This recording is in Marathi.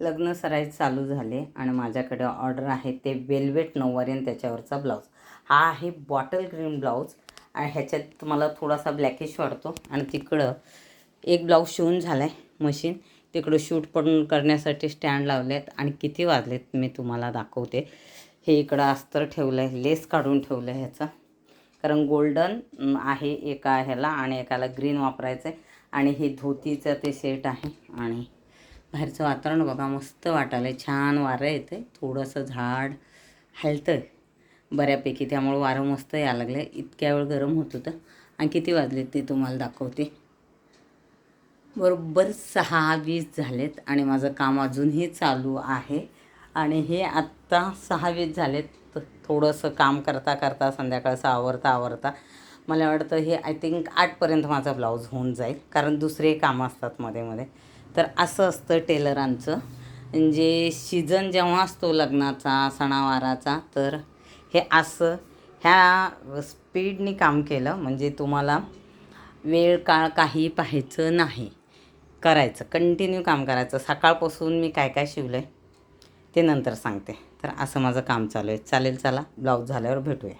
लग्न सराईज चालू झाले आणि माझ्याकडे ऑर्डर आहे ते वेल्वेट नऊवारी आणि त्याच्यावरचा ब्लाऊज. हा आहे बॉटल ग्रीन ब्लाऊज आणि ह्याच्यात तुम्हाला थोडासा ब्लॅकिश वाटतो आणि तिकडं एक ब्लाऊज शिवून झाला आहे मशीन. तिकडं शूट पण करण्यासाठी स्टँड लावले आहेत आणि किती वाजलेत मी तुम्हाला दाखवते. हे इकडं अस्तर ठेवलं आहे लेस काढून ठेवलं आहे ह्याचं. कारण गोल्डन आहे एका ह्याला आणि एकाला ग्रीन वापरायचं आहे आणि हे धोतीचं ते सेट आहे आणि बाहेरचं वातावरण बघा मस्त वाटायला आहे छान वारं येतं आहे थोडंसं झाड हलतं आहे बऱ्यापैकी. त्यामुळं वारं मस्त यायला लागलं आहे इतक्या वेळ गरम होत होतं. आणि किती वाजले ते तुम्हाला दाखवते. बरोबर सहा वीस झालेत आणि माझं काम अजूनही चालू आहे. आणि हे आत्ता सहा वीस झालेत. थोडंसं काम करता करता संध्याकाळचं आवरता आवरता मला वाटतं हे आय थिंक आठपर्यंत माझा ब्लाऊज होऊन जाईल. कारण दुसरे कामं असतात मध्ये मध्ये. तर असं असतं टेलरांचं. म्हणजे सीझन जेव्हा असतो लग्नाचा सणावाराचा तर हे असं ह्या स्पीडनी काम केलं म्हणजे तुम्हाला वेळ काळ काही पाहायचं नाही. करायचं कंटिन्यू काम करायचं. सकाळपासून मी काय काय शिवलं आहे ते नंतर सांगते. तर असं माझं काम चालू आहे. चालेल चला ब्लाऊज झाल्यावर भेटूया.